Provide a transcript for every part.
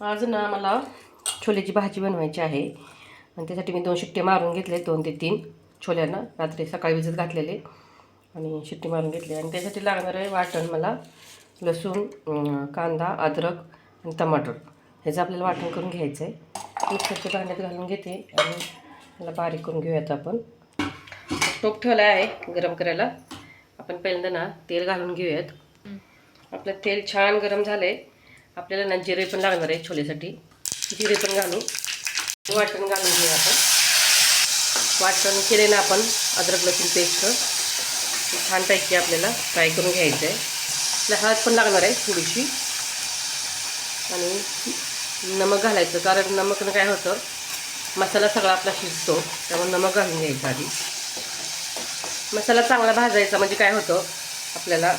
आज ना मला छोल्याची भाजी बनवायची आहे. आणि त्यासाठी मी दोन शिट्टे मारून घेतले दोन ते तीन छोल्यांना. रात्री सकाळी भिजत घातलेले आणि शिट्टी मारून घेतली. आणि त्यासाठी लागणार आहे वाटण मला लसूण कांदा अद्रक आणि टमाटर. ह्याचं आपल्याला वाटण करून घ्यायचं आहे. मिक्सरच्या भांड्यात घालून घेते आणि त्याला बारीक करून घेऊयात आपण. टोप ठेवला आहे गरम करायला. आपण पहिल्यांदा ना तेल घालून घेऊयात. आपलं तेल छान गरम झालंय. आपल्याला ना जिरे पण लागणार आहे छोलेसाठी. जिरे पण घालू. वाटण घालून घेऊ आपण. वाटण केले ना आपण अद्रक लसूण पेस्ट. छानपैकी आपल्याला फ्राय करून घ्यायचं आहे आपल्या हळद पण लागणार आहे थोडीशी. आणि नमक घालायचं कारण नमकनं काय होतं मसाला सगळा आपला शिजतो त्यामुळे नमक घालून घ्यायचं आधी. मसाला चांगला भाजायचा म्हणजे काय होतं आपल्याला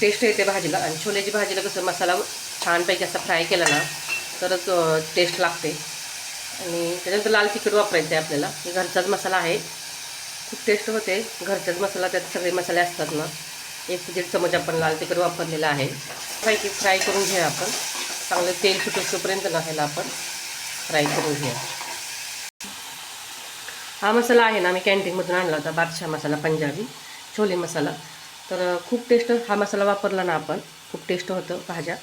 टेस्ट येते भाजीला. आणि छोल्याची भाजीला कसं मसाला छानपैकी असा फ्राय केला ना तरच टेस्ट लागते. आणि त्याच्यानंतर लाल तिखट वापरायचं आहे आपल्याला घरचाच मसाला आहे. खूप टेस्ट होते. घरचाच मसाला त्यात सगळे मसाले असतात ना. एक दीड चमच आपण लाल तिखट वापरलेला आहे. पैकी फ्राय करून घेऊया आपण. चांगलं तेल सुटोपर्यंत ना ह्याला आपण फ्राय करून घेऊया. हा मसाला आहे ना मी कॅन्टीनमधून आणला होता बादशाह मसाला पंजाबी छोले मसाला. तर खूप टेस्ट हा मसाला वापरला ना आपण खूप टेस्ट होतं भाज्या.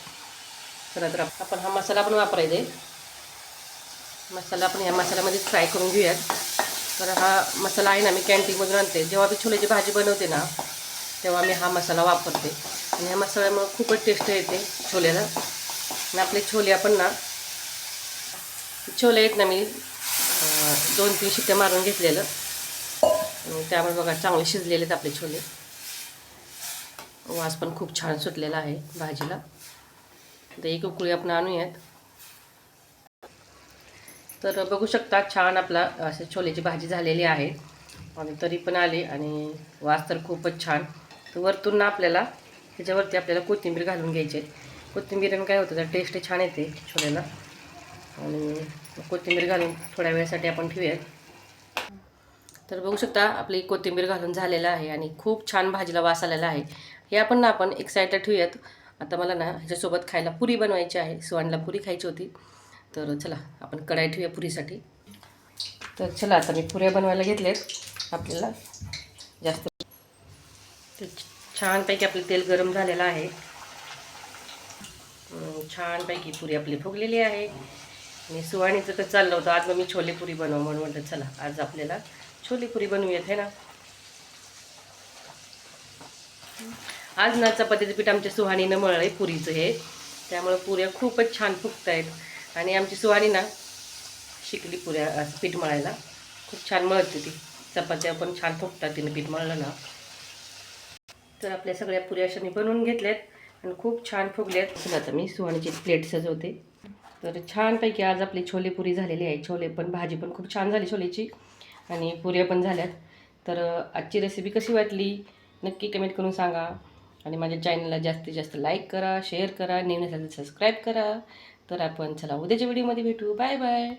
चला तर आपण हा मसाला पण वापरायचा आहे. मसाला आपण ह्या मसाल्यामध्ये फ्राय करून घेऊयात. तर हा मसाला आहे ना मी कॅन्टीनमधून आणते. जेव्हा मी छोल्याची भाजी बनवते ना तेव्हा मी हा मसाला वापरते. आणि ह्या मसाल्यामुळे खूपच टेस्ट येते छोल्याला. आणि आपले छोले आपण ना छोले आहेत ना मी दोन तीन शिट्ट्या मारून घेतलेलं. आणि त्यामुळे बघा चांगले शिजलेले आहेत आपले छोले. वास पण खूप छान सुटलेला आहे भाजीला. तर एक उकळी आपण आणूयात. तर बघू शकता छान आपला असे छोलेची भाजी झालेली आहे. आणि तरी पण आली आणि वास तर खूपच छान. तर वरतून ना आपल्याला त्याच्यावरती आपल्याला कोथिंबीर घालून घ्यायची कोथिंबीरनं काय होतं तर टेस्ट छान येते छोल्याला. आणि कोथिंबीर घालून थोड्या वेळासाठी आपण ठेवूयात. तर बघू शकता आपली कोथिंबीर घालून झालेलं आहे आणि खूप छान भाजीला वास आलेला आहे. हे आपण ना आपण एक साईडला ठेवूयात. आता मला ना ह्याच्यासोबत खायला पुरी बनवायची आहे. सुवाणला पुरी खायची होती. तर चला आपण कढाई ठेवूया पुरीसाठी. तर चला आता मी पुऱ्या बनवायला घेतलेत आपल्याला जास्त तर छानपैकी आपलं तेल गरम झालेलं आहे. छानपैकी पुरी आपली फुगलेली आहे. आणि सुवाणीचं तर चाललं होतं. आज मग मी छोले पुरी बनव म्हणून म्हटलं चला आज आपल्याला छोलेपुरी बनवूयात आहे ना? आज ना चपातीचं पीठ आमच्या सुहाणीनं मळलं आहे पुरीचं हे. त्यामुळं पुऱ्या खूपच छान फुगत आहेत आणि आमची सुहाणी ना शिकली पुऱ्या पीठ मळायला. खूप छान मळते ती. चपात्या पण छान फुगतात तिने पीठ मळलं ना. तर आपल्या सगळ्या पुऱ्या अशा मी बनवून घेतल्यात आणि खूप छान फुगल्यात. आहेत आता मी सुहाणीची प्लेट सजवते. तर छानपैकी आज आपली छोले पुरी झालेली आहे. छोले पण भाजी पण खूप छान झाली छोलेची. आणि पुऱ्या पण झाल्यात. तर आजची रेसिपी कशी वाटली? नक्की कमेंट करून सांगा. आणि माझ्या चॅनलला जास्तीत जास्त लाईक करा शेअर करा नेहमी सबस्क्राईब करा. तर आपण चला उद्याच्या व्हिडिओमध्ये भेटू. Bye bye